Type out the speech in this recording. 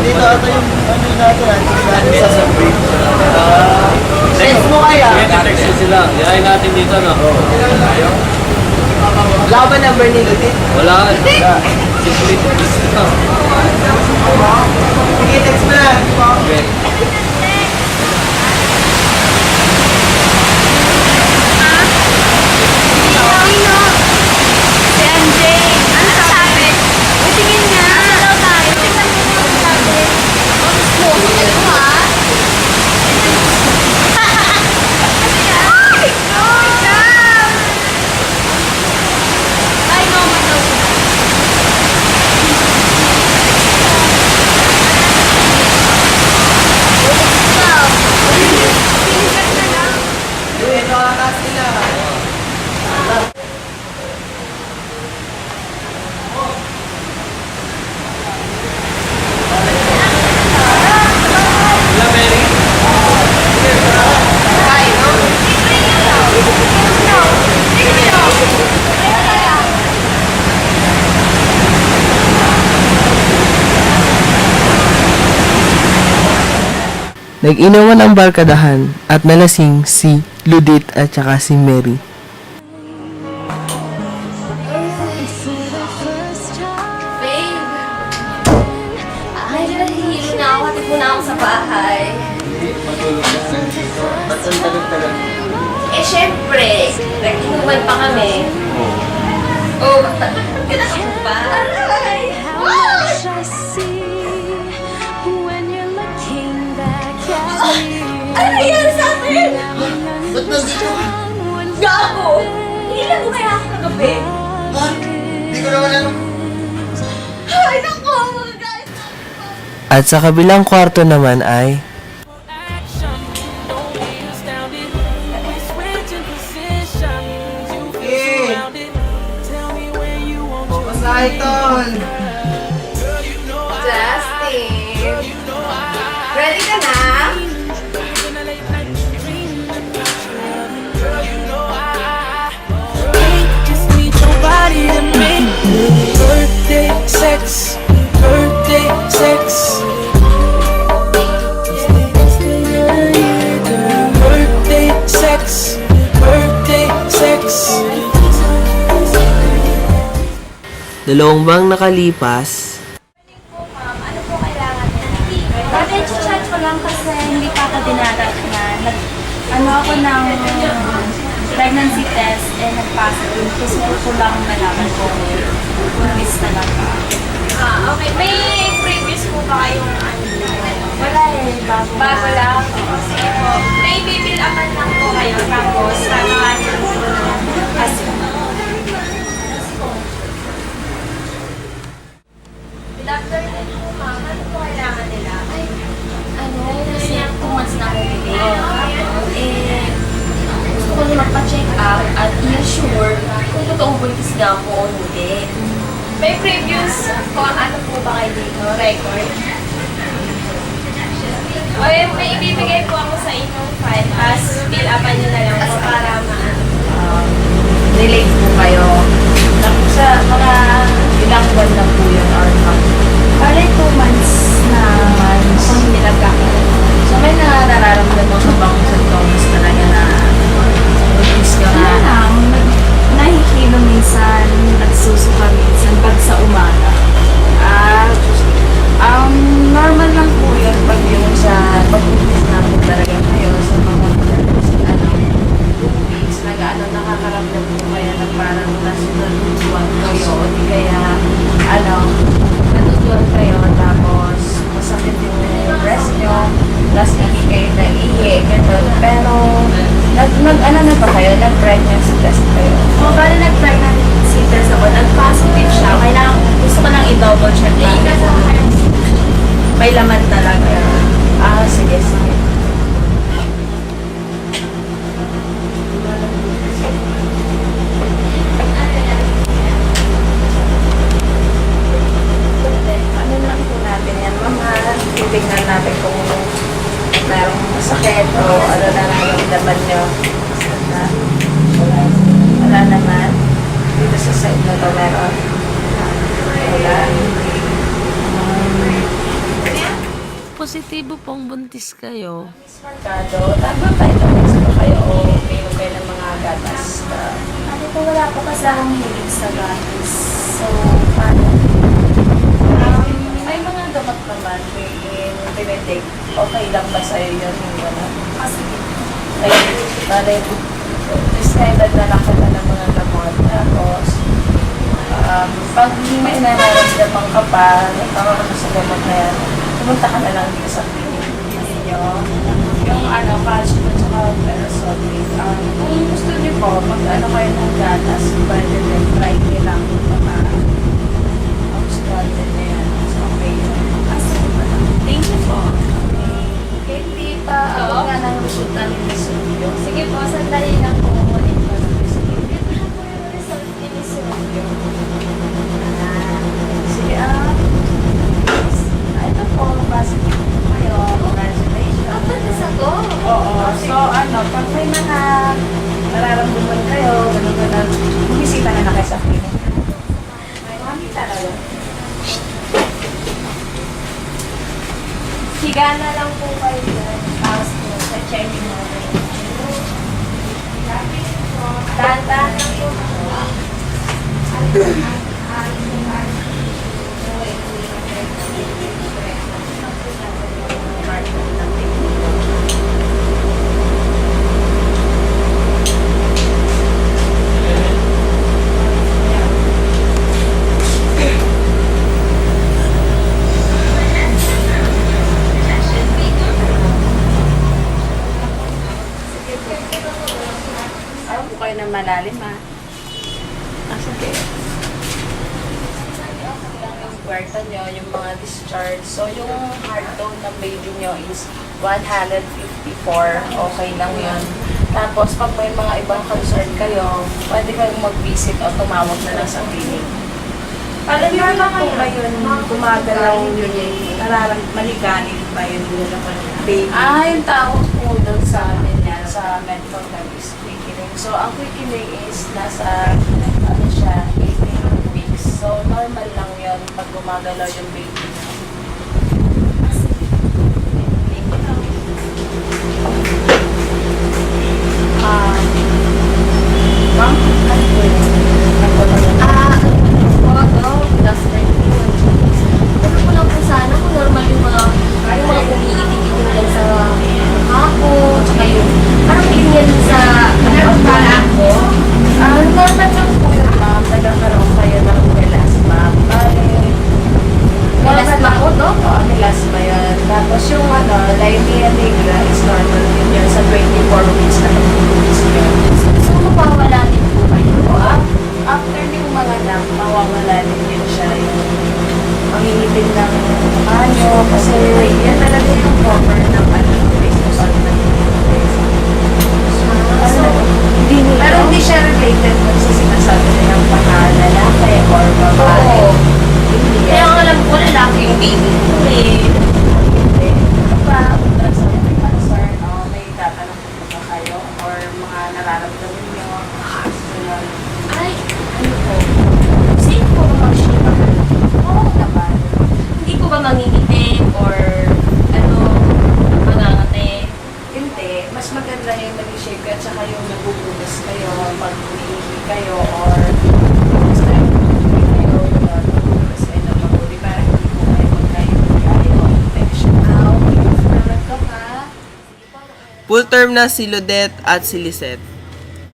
Dito ata yung ano yung natin, natin sa survey. Text mo kaya? Text ko sila. Yayain natin dito, no? Wala ba number ni Ludit? Wala. Simply gusto. Sige, text mo na. Okay. Sino? Si MJ. Ano sabi? Uy, tingin nga. Ano daw tayo? Tingnan mo nga ang sabi. Oh, gusto mo. Ano ha? Ay! Oh, God! Ay, no, madaw. Wow. Pinigat na lang. Uy, nakakas nila. Wala, Mary? Nag-inuman ang barkadahan at nalasing si Ludit at saka si Mary. Eh, syempre, nag-inuman pa kami. Oh, ba't kinakapag pa? Aray! Ano nangyari sa atin? Ba't nandito ka? Gago! Hilang mo kaya ako kagabi? Ha? Hindi ko naman alam. Ay, naku! Mga guys! At sa kabilang kwarto naman ay tol! Justin! Ready ka na? Sex, birthday sex. Birthday sex, birthday sex. dalawang bang nakalipas Ano po kailangan niya? Dati, chat ko lang kasi hindi pa ako dinadat na nag, ano ako ng pregnancy test eh nag-positive. Gusto ko lang malaman ko kung miss talaga. Ah, okay. May previous po ba kayong ano? Wala eh, bago. Bago lang? Oo, sige po. May bibil upan lang po kayo. Tapos, tatawagan lang kung totoong buntis nga po o hindi. May previous kung ano po ba kayo dito, record? O eh, may ibibigay po ako sa inyong file as fill upan nyo na lang po para maano. relate po kayo. Tapos sa mga naihi, ganun. Pero, nag, nag, ano na ba kayo? Nag-pregnancy test kayo? Kung bali nag-pregnancy test ako, nag-positive siya. Kailangan, gusto ko lang i-double check na. May laman talaga. Ah, sige, sige. Ano lang po natin yan, mga titignan natin kung merong masakit o ano na nararamdaman nyo. Wala, wala naman. Dito sa side na to meron. Wala. Um, positibo pong buntis kayo? Miss Mercado, nag-vitamins ba kayo o umiinom kayo ng mga gatas? Ano po, wala po kasi akong hilig sa gatas. So, paano? Um, may mga gamot naman, may tinitake. Okay lang ba sa'yo yun? Gano'n? Kasi, Ay, bale, described na lang kita mga gamot. Tapos, um, pag may nararamdaman ka pa, nagkakaroon ka sa gamot na yan, pumunta ka na lang dito sa clinic ninyo. Yung ano, calcium at saka ferrosulfate. Um, kung gusto niyo po, mag ano kayo ng gatas, pwede din, try niyo lang baka ang stranded na yan. So, okay yun. kasi po lang. Thank you po. Kaya hindi pa ako nga ng resulta ni Miss Rubio. Sige po, sandali lang po. Ulit po. Ito na po yung result ni Miss Rubio. Sige, ah. Ah, Ito po, positive po kayo. Congratulations. Ang batas ako. Oo. So, ano, pag may mga nararamdaman kayo, gano'n gano'n, bumisita na na kayo sa clinic. Mami talaga. Higa na lang po kayo dyan. Tapos po, sa check mo. Dahan-dahan lang po. Ayaw po kayo ng malalim, ha? Ah, sige. yung kwarta nyo, yung mga discharge. So, yung heart tone ng baby nyo is 154. Okay lang yun. Tapos, pag may mga ibang concern kayo, pwede kayong mag-visit o tumawag na lang sa clinic. Alam niyo na po ba yun, gumagalaw yun yung nararam, maligalig ba yun yung baby? Ah, yung tawag po doon sa amin sa medical term is quickening. So, ang quickening is nasa, ano siya, 18 weeks. So, normal lang yun pag gumagalaw yung baby. Ah, ma'am, ano po yun? Nagpapagawa. Ah, po, no? Good afternoon. Ano ko lang po sana kung normal yung mga, yung mga umiitig-itig lang sa hako, tsaka yung, parang ganyan sa, ano, para ako. Ah, normal lang po yun, ma'am. Nagkakaroon kayo ng melasma. Bale, Melasma po, no? Oo, melasma yun. Tapos yung ano, linea nigra is normal din yun sa 24 weeks na pag-release yun. So, mapawala din po kayo. Af- after yung mga anak, mawawala din yun siya yung pangingipin ng nyo. Kasi yan talaga yung cover ng ano, based on the ano, pero hindi siya related kung sa sinasabi nilang panglalaki or babae. Oo. Hindi Kaya yan. ang alam ko, lalaki yung baby ko eh. Hindi. Kapag sa may concern o may tatanong po ba kayo or mga nararamdaman nyo, ganun. Ay, ano po? Safe po ba mag-ship? Oo naman. Hindi po ba mangingitim or ano, mangangate? Hindi. Mas maganda yung nag-shake at saka yung nagugugas kayo pag umiihi kayo or. Ah. Full term na si Ludette at si Lisette.